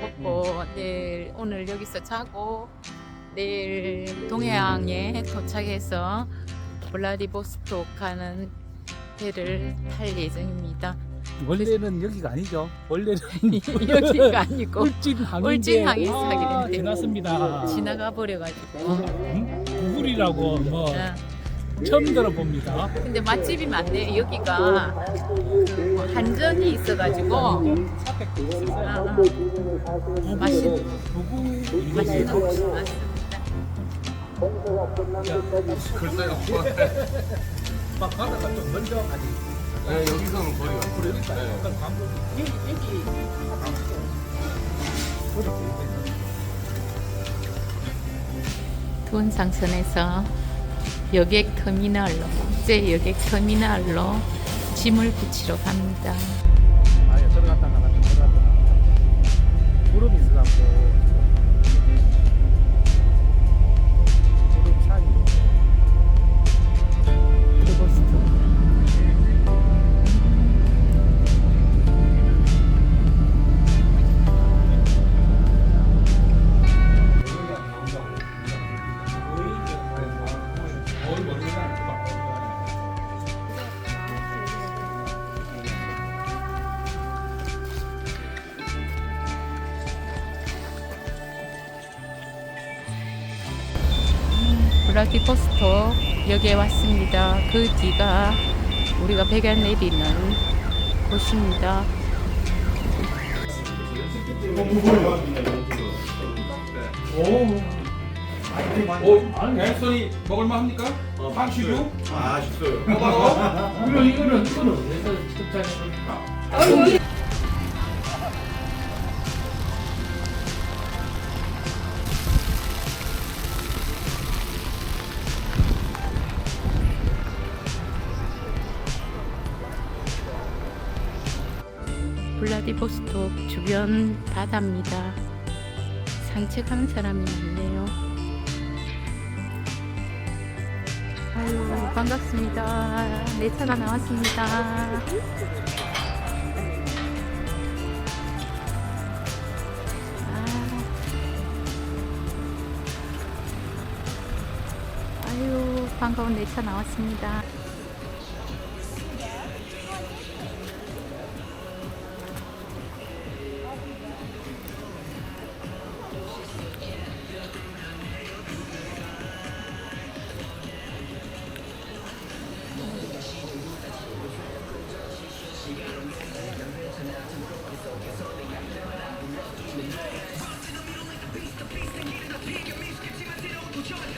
먹고 내일 오늘 여기서 자고 내일 동해항에 도착해서 블라디보스토크 가는 배를 탈 예정입니다. 원래는 여기가 아니죠. 원래는 여기가 아니고 울진 항인데 울진 항에서 아, 하게 됐는데. 지났습니다. 지나가 버려가지고. 음? 구글이라고 뭐 어. 처음 들어봅니다. 근데 맛집이 많네. 여기가 그뭐 한전이 있어가지고 아, 아. 맛있는 구구 맛있는 곳이 많습니다. 막 바다가 좀 먼저 가지. 네, 여기서는 거리가 그러니까 네. 약간 광고 여기 여기 두원상선에서 여객 터미널로 국제 여객 터미널로 짐을 붙이러 갑니다. 아 블라디보스토크 역에 왔습니다. 그 뒤가 우리가 배가 내리는 곳입니다. 오, 앤서니 먹을만 합니까? 방식유? 아, 식소요. 먹어? 이거는 이거는 이거는 블라디보스토크 주변 바다입니다. 산책하는 사람이 많네요. 아유 반갑습니다. 내 차가 나왔습니다. 아. 아유 반가운 내 차 나왔습니다.